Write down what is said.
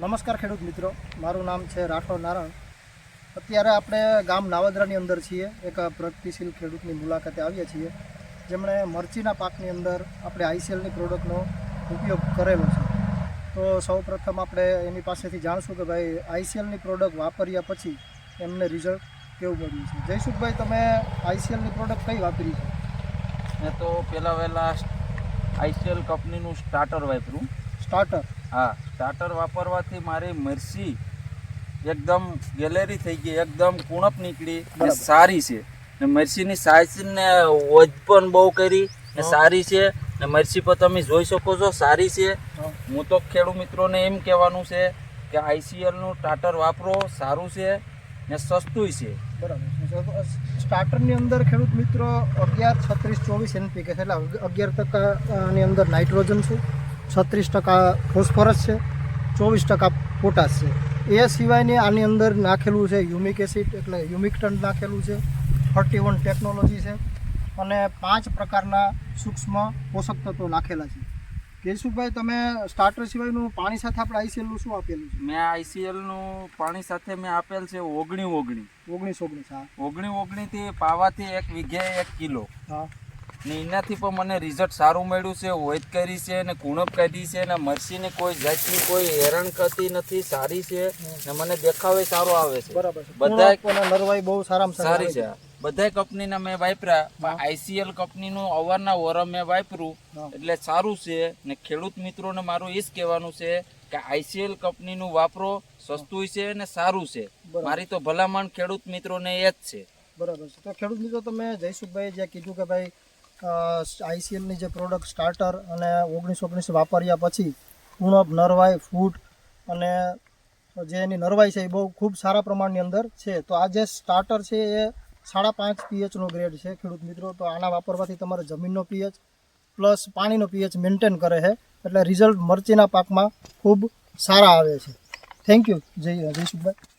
નમસ્કાર ખેડૂત મિત્રો. મારું નામ છે રાઠોડ નારાયણ. અત્યારે આપણે ગામ નાવદરાની અંદર છીએ. એક પ્રગતિશીલ ખેડૂતની મુલાકાતે આવ્યા છીએ. જેમણે મરચીના પાકની અંદર આપણે આઈસીએલની પ્રોડક્ટનો ઉપયોગ કરેલો છે. તો સૌ પ્રથમ આપણે એની પાસેથી જાણશું કે ભાઈ આઈસીએલની પ્રોડક્ટ વાપર્યા પછી એમને રિઝલ્ટ કેવું મળ્યું છે. જયસુખભાઈ તમે આઈસીએલની પ્રોડક્ટ કઈ વાપરી છે? મેં તો પહેલાં વહેલાં આઈસીએલ કંપનીનું સ્ટાર્ટર વાપર્યું. સ્ટાર્ટર? હા સ્ટાર્ટર વાપરવાથી મારી મરસી એકદમ ગેલેરી થઈ ગઈ એકદમ કુણપ નીકળી ને સારી છે. ને મરસીની સાઇઝ ને વજ પણ બહુ કરી ને સારી છે. ને મરસી પર તમે જોઈ શકો છો સારી છે. હું. તો ખેડૂત મિત્રોને એમ કહેવાનું છે કે આઈસીએલનું ટાટર વાપરો સારું છે ને સસ્તું છે. બરાબર. સ્ટાર્ટરની અંદર ખેડૂત મિત્રો અગિયાર છત્રીસ ચોવીસ એનપીકે છે. એટલે અગિયાર ટકાની અંદર નાઇટ્રોજન છે. છત્રીસ ટકા ફોસ્ફરસ છે ચોવીસ ટકા પોટાશ છે. એ સિવાયની આની અંદર નાખેલું છે યુમિક એસિડ એટલે યુમિકટન નાખેલું છે. થર્ટી વન ટેકનોલોજી છે. અને પાંચ પ્રકારના સૂક્ષ્મ પોષક તત્વો નાખેલા છે. કેશુભાઈ તમે સ્ટાર્ટર સિવાયનું પાણી સાથે આપણે આઈસીએલનું શું આપેલું છે? મેં આઈસીએલનું પાણી સાથે મેં આપેલ છે ઓગણી ઓગણી. ઓગણીસ ઓગણીસ હા. ઓગણી ઓગણીથી પાવાથી એક વીઘે એક કિલો. હા. ને એનાથી પણ મને રિઝલ્ટ સારું મળ્યું છે વૈદ કરી છે ને કુણપ કાઢી છે ને મરસીની કોઈ જાતની કોઈ હેરાન કરતી નથી સારી છે ને મને દેખાવે સારો આવે છે. બરાબર અને નરવાઈ બહુ સારામાં સારી છે. બધા કંપનીના મેં વાપર્યા પણ આઈસીએલ કંપનીનું અવારનવાર મેં વાપર્યું એટલે સારું છે ને ખેડૂત મિત્રોને મારું એ જ કહેવાનું છે કે આઈસીએલ કંપનીનું વાપરો સસ્તું છે ને સારું છે. મારી તો ભલામણ ખેડૂત મિત્રોને એ જ છે. બરાબર છે. તો ખેડૂત મિત્રો તમે જયસુખભાઈ જે કીધું કે ભાઈ આઈસીએલની જે પ્રોડક્ટ સ્ટાર્ટર અને ઓગણીસ ઓગણીસ વાપર્યા પછી ઉણપ નરવાઈ ફૂટ અને જે એની નરવાઈ છે એ બહુ ખૂબ સારા પ્રમાણની અંદર છે. તો આ જે સ્ટાર્ટર છે એ સાડા પાંચ પીએચનો ગ્રેડ છે ખેડૂત મિત્રો. તો આના વાપરવાથી તમારે જમીનનો પીએચ પ્લસ પાણીનો પીએચ મેન્ટેન કરે છે. એટલે રિઝલ્ટ મરચીના પાકમાં ખૂબ સારા આવે છે. થેન્ક યુ જય જયસુખભાઈ